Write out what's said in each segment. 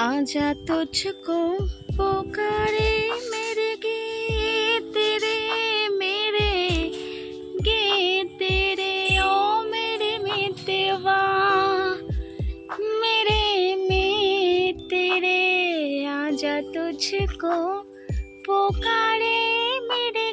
आजा तुझको पुकारे मेरे गीत तेरे मेरे गीत तेरे ओ मेरे मितवा मेरे में तेरे आजा तुझको पुकारे मेरे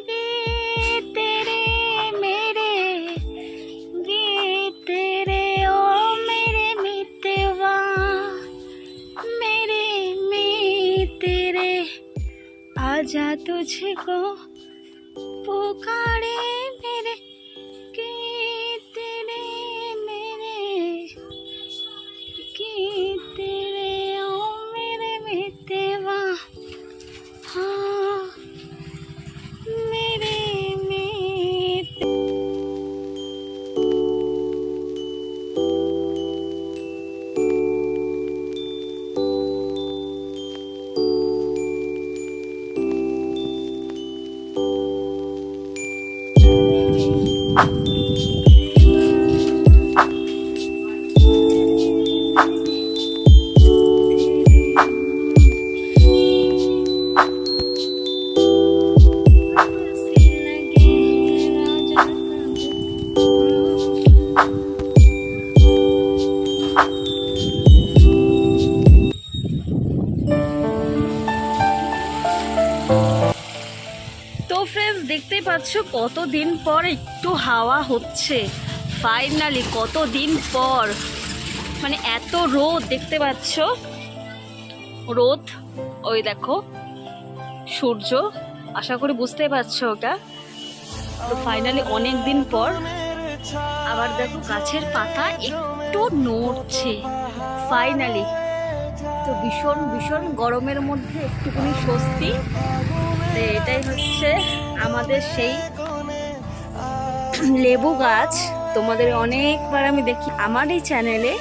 आजा तुझको पुकारे मेरे তো পাচ্ছ কতদিন পর একটু হাওয়া হচ্ছে। ফাইনালি কতদিন পর। মানে এত রোদ, দেখতে পাচ্ছ? রোদ, ওই দেখো, সূর্য। আশা করি বুঝতে পারছ ওটা। তো ফাইনালি অনেক দিন পর আবার দেখো গাছের পাতা একটু নড়ছে। ফাইনালি তো ভীষণ ভীষণ গরমের মধ্যে একটুখানি স্বস্তি। এটাই হচ্ছে আমাদের সেই লেবু গাছ তোমাদের অনেকবার আমি দেখি আমার এই চ্যানেলে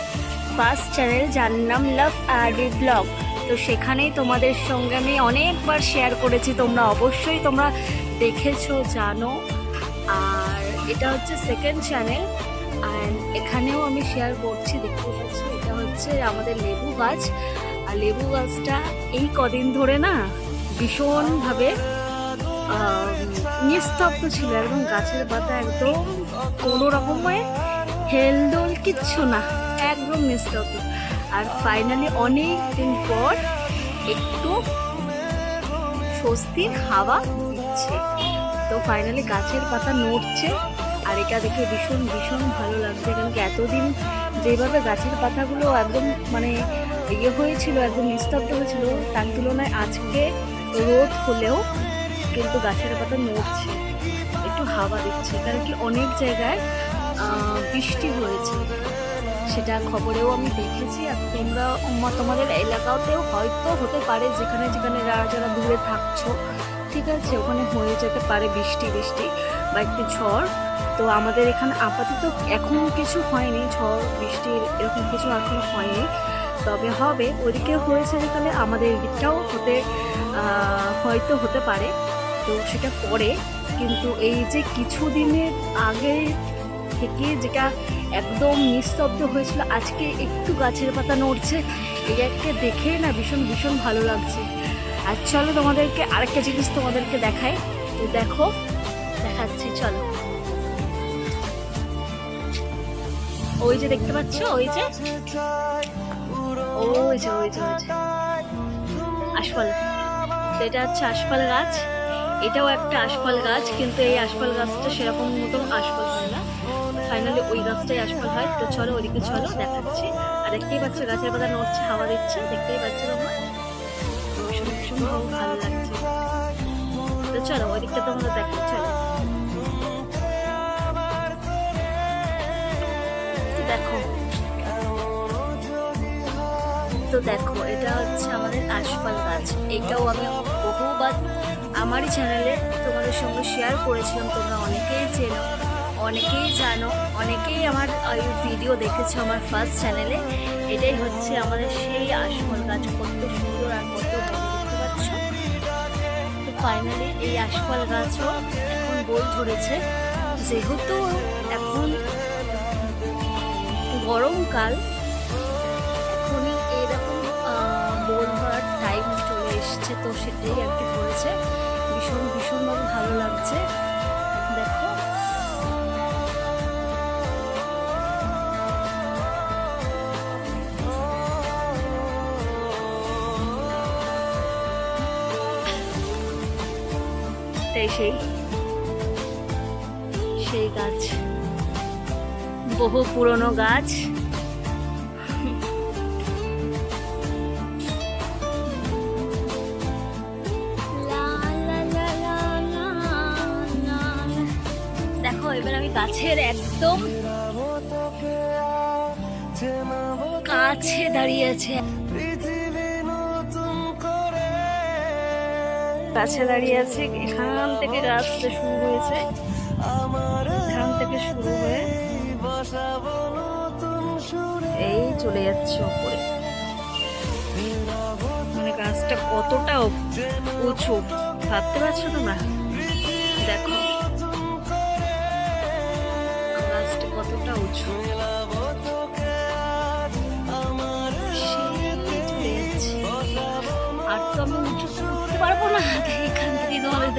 ফার্স্ট চ্যানেল যার নাম লাভ আরবি ব্লগ তো সেখানেই তোমাদের সঙ্গে আমি অনেকবার শেয়ার করেছি, তোমরা অবশ্যই তোমরা দেখেছ, জানো। আর এটা হচ্ছে সেকেন্ড চ্যানেল অ্যান্ড এখানেও আমি শেয়ার করছি, দেখতে পাচ্ছি এটা হচ্ছে আমাদের লেবু গাছ। আর লেবু গাছটা এই কদিন ধরে না ভীষণভাবে নিস্তব্ধ ছিল একদম গাছের পাতা একদম কোনো রকমের হেলদোল কিচ্ছু না, একদম নিস্তব্ধ। আর ফাইনালি অনেক দিন পর একটু স্বস্তির হাওয়া দিচ্ছে। তো ফাইনালি গাছের পাতা নড়ছে আর এটা দেখে ভীষণ ভীষণ ভালো লাগছে, কারণ কি এতদিন যেভাবে গাছের পাতাগুলো একদম মানে ইয়ে হয়েছিল, একদম নিস্তব্ধ হয়েছিল, তার তুলনায় আজকে রোদ হলেও কিন্তু গাছের পাতা নড়ছে, একটু হাওয়া দিচ্ছে, কারণ কি অনেক জায়গায় বৃষ্টি হয়েছে। সেটা খবরেও আমি দেখেছি, আর তোমরা তোমাদের এলাকাতেও হয়তো হতে পারে, যেখানে যেখানে যারা দূরে থাকছো, ঠিক আছে, ওখানে হয়ে যেতে পারে বৃষ্টি বৃষ্টি, বা একটু ঝড়। তো আমাদের এখানে আপাতত এখন কিছু হয়নি, ঝড়, বৃষ্টি, এরকম কিছু এখনও হয়নি। তবে হবে, ওদিকে হয়েছে যেখানে আমাদের দিকটাও হতে হয়তো হতে পারে। তো সেটা পরে, কিন্তু এই যে কিছুদিনের আগে থেকে যেটা একদম নিস্তব্ধ হয়েছিল, আজকে একটু গাছের পাতা নড়ছে, এই এটাকে দেখে না ভীষণ ভীষণ ভালো লাগছে। আর চলো তোমাদেরকে আরেকটা জিনিস তোমাদেরকে দেখাই। তো দেখো, দেখাচ্ছি, চলো। ওই যে দেখতে পাচ্ছ ওই যে ওই যে ওই যে। আশফল। এটা হচ্ছে আশফল গাছ। এটাও একটা আশফল গাছ, কিন্তু এই আশফল গাছটা সেরকম মতন আশফল হয় না। ফাইনালি ওই গাছটাই আশফল হয়। তো চলো ওদিকে চলো, দেখাচ্ছি। আর দেখতেই পাচ্ছ গাছের পাতা নড়ছে, হাওয়া দিচ্ছে, দেখতেই পাচ্ছ তো চলো ওই দিকটা তোমরা দেখো দেখো। তো দেখো, এটা হচ্ছে আমাদের আশফল গাছ। এটাও আমি বহুবার আমারই চ্যানেলে তোমাদের সঙ্গে শেয়ার করেছিলাম, তোমরা অনেকেই চেনো, অনেকেই জানো, অনেকেই আমার এই ভিডিও দেখেছ আমার ফার্স্ট চ্যানেলে এটাই হচ্ছে আমাদের সেই আশফল গাছ, কত সুন্দর আর কত ফাইনালি এই আশফল গাছও এখন বই ধরেছে। যেহেতু এখন গরমকাল সর্ষের তেল আর কি পড়েছে ভীষণ, ভীষণভাবে ভালো লাগছে। দেখো। তাই সেই সেই গাছ। বহু পুরনো গাছ। গাছের একদম কাছে দাঁড়িয়ে আছে কাছে দাঁড়িয়ে আছে এখান থেকে গাছটা শুরু হয়েছে। এখান থেকে শুরু হয়ে এই চলে যাচ্ছে ওপরে। মানে গাছটা কতটা উঁচু? ভাবতে পারছ তোমরা? দেখো। কতটা উঁচু। আর তো আমি উঁচু উঠতে পারব না। এখান থেকে তোমাদের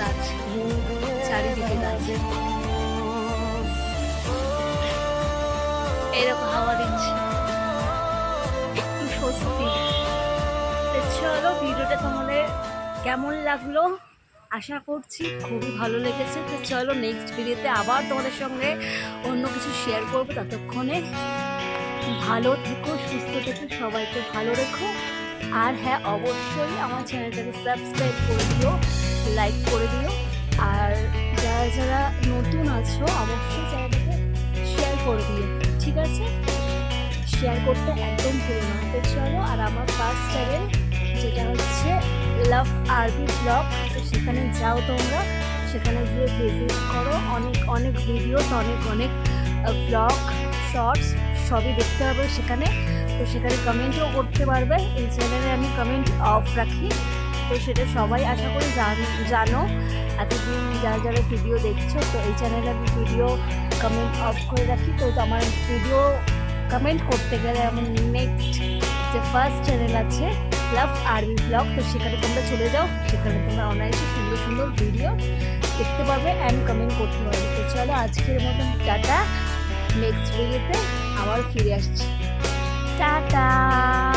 গাছ, চারিদিকে গাছ। এরকম হাওয়া দিচ্ছে। একটু স্বস্তি। চলো, ভিডিওটা তোমাদের কেমন লাগল? আশা করছি খুবই ভালো লেগেছে। তো চলো নেক্সট ভিডিওতে আবার তোমাদের সঙ্গে অন্য কিছু শেয়ার করব। ততক্ষণে ভালো থেকো, সুস্থ থেকো, সবাইকে ভালো রেখো। আর হ্যাঁ অবশ্যই আমার চ্যানেলটাকে সাবস্ক্রাইব করে দিও। লাইক করে দিও। আর যারা যারা নতুন আছো, অবশ্যই চ্যানেলটাকে শেয়ার করে দিও, ঠিক আছে? শেয়ার করতে একদম ভুলো না, তো চলো, আর আমার ফার্স্ট চ্যানেল যেটা হচ্ছে লাভ আরবি ব্লগ তো সেখানে যাও তোমরা। সেখানে গিয়ে ভিজিট করো। অনেক অনেক ভিডিওস অনেক অনেক ব্লগ শর্টস সবই দেখতে পাবে সেখানে। তো সেখানে কমেন্টও করতে পারবে। এই চ্যানেলে আমি কমেন্ট অফ রাখি। তো সেটা সবাই আশা করি জান- এতদিন যারা যারা ভিডিও দেখছ, তো এই চ্যানেলে আমি ভিডিও কমেন্ট অফ করে রাখি। তো আমার ভিডিও কমেন্ট করতে গেলে আমার নেক্সট যে ফার্স্ট চ্যানেল আছে লাভ আরবি ব্লগ তো সেখানে তোমরা চলে যাও। সেখানে তোমরা অনায়াসে সুন্দর সুন্দর ভিডিও দেখতে পাবে অ্যান্ড কমেন্ট করতে পারবে। তো চলো আজকের মতন টাটা। নেক্সট ভিডিওতে আবার ফিরে আসছি। টাটা!